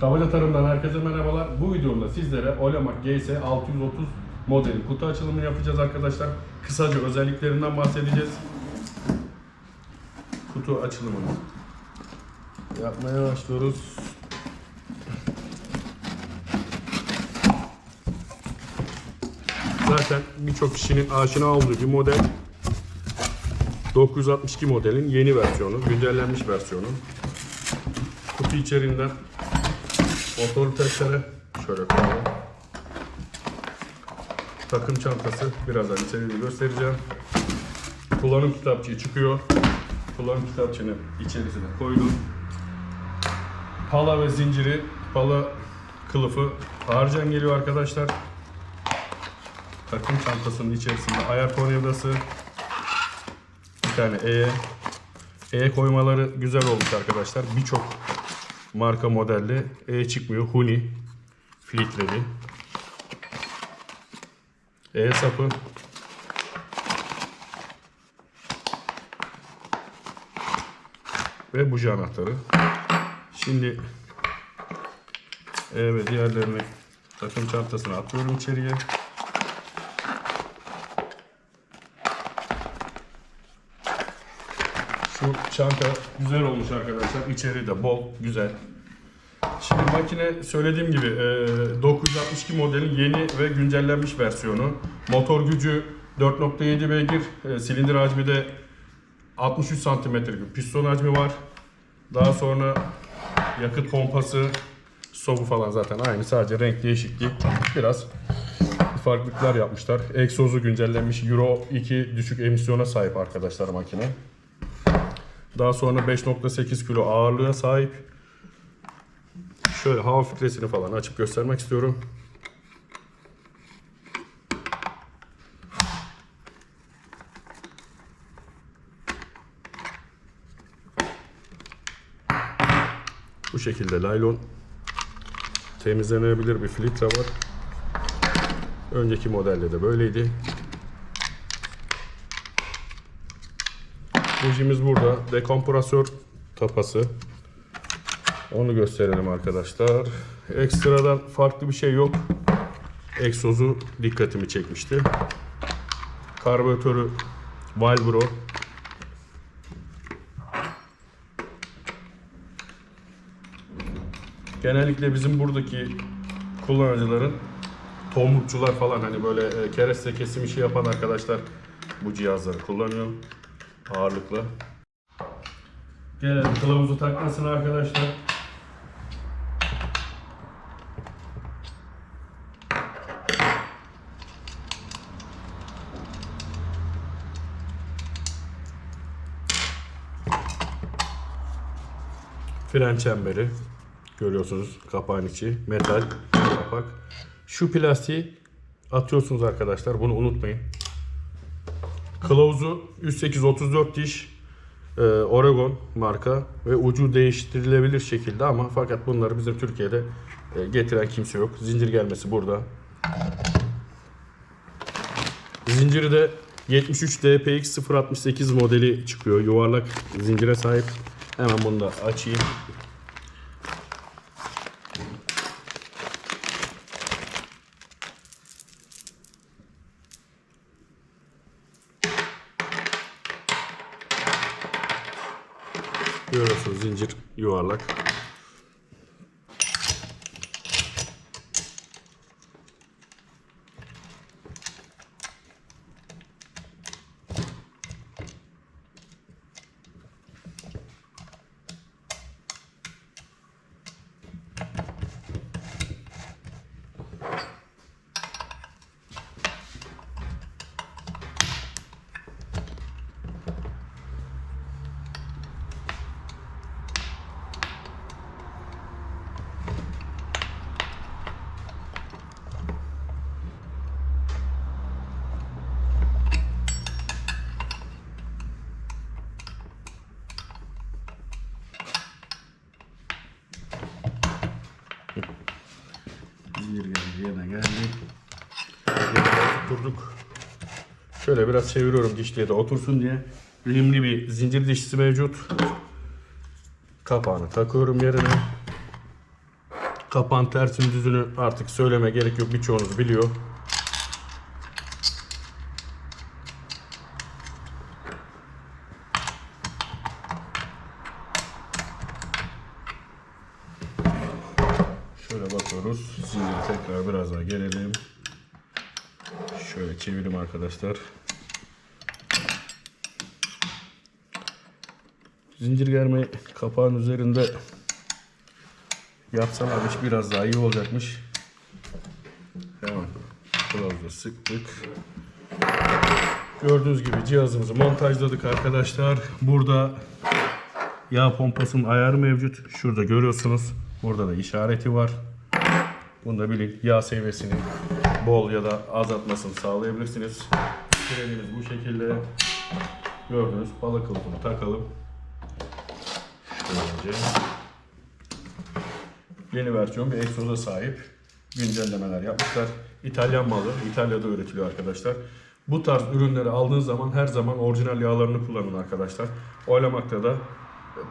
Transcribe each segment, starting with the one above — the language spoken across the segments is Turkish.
Kabaca Tarım'dan herkese merhabalar. Bu videomda sizlere Olemak GS 630 modeli kutu açılımını yapacağız arkadaşlar. Kısaca özelliklerinden bahsedeceğiz. Kutu açılımını yapmaya başlıyoruz. Zaten birçok kişinin aşina olduğu bir model. 962 modelin yeni versiyonu, güncellenmiş versiyonu. Kutu içeriğinden motor testere şöyle koyalım. Takım çantası birazdan içeriğini göstereceğim. Kullanım kitapçığı çıkıyor. Kullanım kitapçığını içerisine koydum. Pala ve zinciri, pala kılıfı harcan geliyor arkadaşlar. Takım çantasının içerisinde ayar tornavidası, bir tane E, E koymaları güzel olmuş arkadaşlar. Birçok marka modelde E çıkmıyor. Huni filtreli. E sapı. Ve buji anahtarı. Şimdi E ve diğerlerini takım çantasına atıyorum içeriye. Şu çanta güzel olmuş arkadaşlar. İçeri de bol, güzel. Şimdi makine söylediğim gibi e, 962 modelin yeni ve güncellenmiş versiyonu. Motor gücü 4.7 beygir, e, silindir hacmi de 63 santimetrelik piston hacmi var. Daha sonra yakıt pompası, sobu falan zaten aynı. Sadece renk değişikliği. Biraz farklılıklar yapmışlar. Egzozu güncellenmiş. Euro 2 düşük emisyona sahip arkadaşlar makine. Daha sonra 5.8 kilo ağırlığa sahip. Şöyle hava filtresini falan açıp göstermek istiyorum. Bu şekilde laylon temizlenebilir bir filtre var. Önceki modelde de böyleydi. Bujimiz burada. Dekompresör tapası. Onu gösterelim arkadaşlar. Ekstradan farklı bir şey yok. Egzozu dikkatimi çekmişti. Karbüratörü Valbro. Genellikle bizim buradaki kullanıcıların tomrukçular falan hani böyle e, kereste kesim işi yapan arkadaşlar bu cihazları kullanıyor ağırlıklı. Gelelim kılavuzu takmasına arkadaşlar. Fren çemberi görüyorsunuz kapağın içi metal kapak. Şu plastiği atıyorsunuz arkadaşlar bunu unutmayın. Kılavuzu 108-34 diş e, Oregon marka ve ucu değiştirilebilir şekilde ama fakat bunları bizim Türkiye'de e, getiren kimse yok. Zincir gelmesi burada. Zinciri de 73 DPX 068 modeli çıkıyor. Yuvarlak zincire sahip. Hemen bunu da açayım. Görüyorsunuz zincir yuvarlak. Zincir geldi, yerine geldi. Yerine Tutturduk. Şöyle biraz çeviriyorum dişliğe de otursun diye. Rimli bir zincir dişlisi mevcut. Kapağını takıyorum yerine. Kapağın tersini düzünü artık söyleme gerek yok. Birçoğunuz biliyor. Şöyle bakıyoruz. Zinciri tekrar biraz daha gelelim. Şöyle çevireyim arkadaşlar. Zincir germeyi kapağın üzerinde yapsalarmış biraz daha iyi olacakmış. Hemen kılavuzla sıktık. Gördüğünüz gibi cihazımızı montajladık arkadaşlar. Burada yağ pompasının ayarı mevcut. Şurada görüyorsunuz. Burada da işareti var. Bunu da bilin. Yağ seviyesini bol ya da azaltmasını sağlayabilirsiniz. Frenimiz bu şekilde. Gördüğünüz balık kılıfını takalım. Şöylece. Yeni versiyon bir egzoza sahip. Güncellemeler yapmışlar. İtalyan malı. İtalya'da üretiliyor arkadaşlar. Bu tarz ürünleri aldığınız zaman her zaman orijinal yağlarını kullanın arkadaşlar. Oylamakta da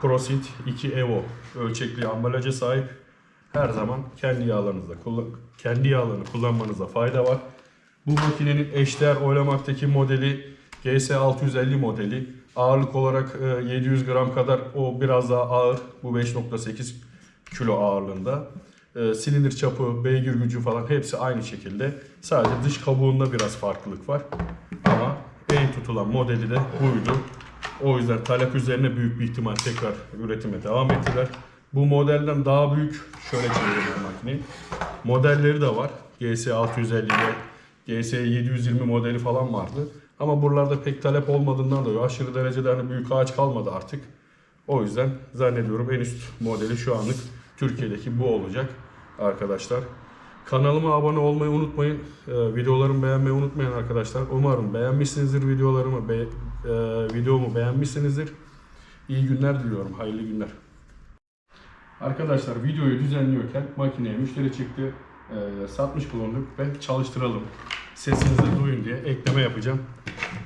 Prosit 2 Evo ölçekli ambalaja sahip. Her zaman kendi yağlarınızla kullan kendi yağlarını kullanmanızda fayda var. Bu makinenin eşdeğer oylamaktaki modeli GS650 modeli. Ağırlık olarak e, 700 gram kadar o biraz daha ağır. Bu 5.8 kilo ağırlığında. E, Silindir çapı, beygir gücü falan hepsi aynı şekilde. Sadece dış kabuğunda biraz farklılık var. Ama en tutulan modeli de buydu. O yüzden talep üzerine büyük bir ihtimal tekrar üretime devam ettiler. Bu modelden daha büyük şöyle çevirelim makineyi. Modelleri de var. GS 650 ile GS 720 modeli falan vardı. Ama buralarda pek talep olmadığından dolayı aşırı derecede hani büyük ağaç kalmadı artık. O yüzden zannediyorum en üst modeli şu anlık Türkiye'deki bu olacak arkadaşlar. Kanalıma abone olmayı unutmayın. Ee, videolarımı beğenmeyi unutmayın arkadaşlar. Umarım beğenmişsinizdir videolarımı. Be, e, videomu beğenmişsinizdir. İyi günler diliyorum. Hayırlı günler. Arkadaşlar videoyu düzenliyorken makineye müşteri çıktı. Ee, satmış bulunduk ve çalıştıralım. Sesinizi duyun diye ekleme yapacağım.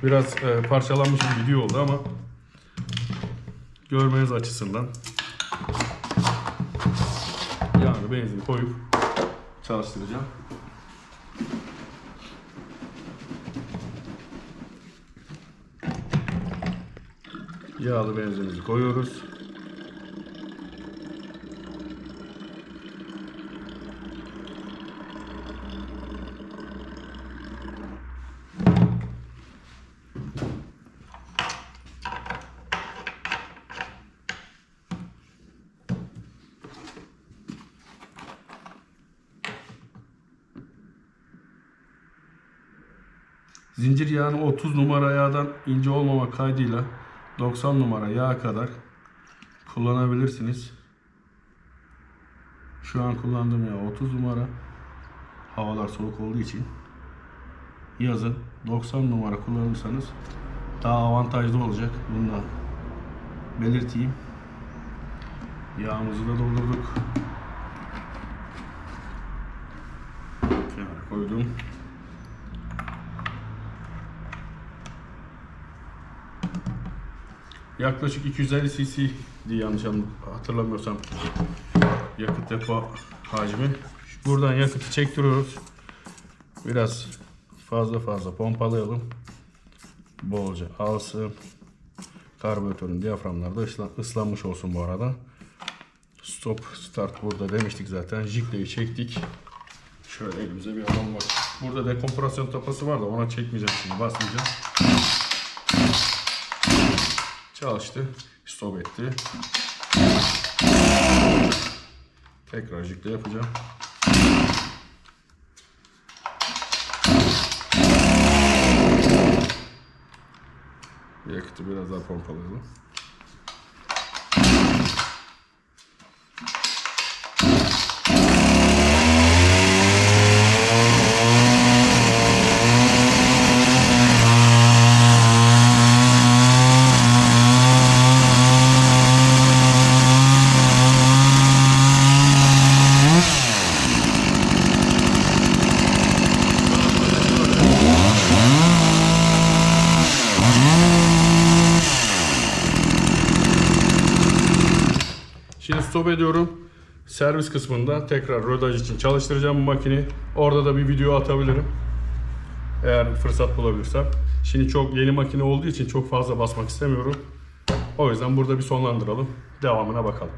Biraz e, parçalanmış bir video oldu ama görmeniz açısından yağını benzin koyup çalıştıracağım. Yağlı benzinimizi koyuyoruz. Zincir yağını 30 numara yağdan ince olmama kaydıyla 90 numara yağ kadar kullanabilirsiniz. Şu an kullandığım yağ 30 numara. Havalar soğuk olduğu için. Yazın 90 numara kullanırsanız daha avantajlı olacak. Bunu da belirteyim. Yağımızı da doldurduk. Kenara koydum. Yaklaşık 250 cc diye yanlış hatırlamıyorsam yakıt depo hacmi. Buradan yakıtı çektiriyoruz. Biraz fazla fazla pompalayalım. Bolca alsın. Karbüratörün diyaframları da ıslan- ıslanmış olsun bu arada. Stop start burada demiştik zaten. Jigleyi çektik. Şöyle elimize bir alalım bak. Burada dekompresyon tapası var da ona çekmeyeceğim şimdi basmayacağım. Çalıştı. Stop etti. Tekrar jikle yapacağım. Yakıtı biraz daha pompalayalım. Şimdi stop ediyorum. Servis kısmında tekrar rodaj için çalıştıracağım bu makineyi. Orada da bir video atabilirim. Eğer fırsat bulabilirsem. Şimdi çok yeni makine olduğu için çok fazla basmak istemiyorum. O yüzden burada bir sonlandıralım. Devamına bakalım.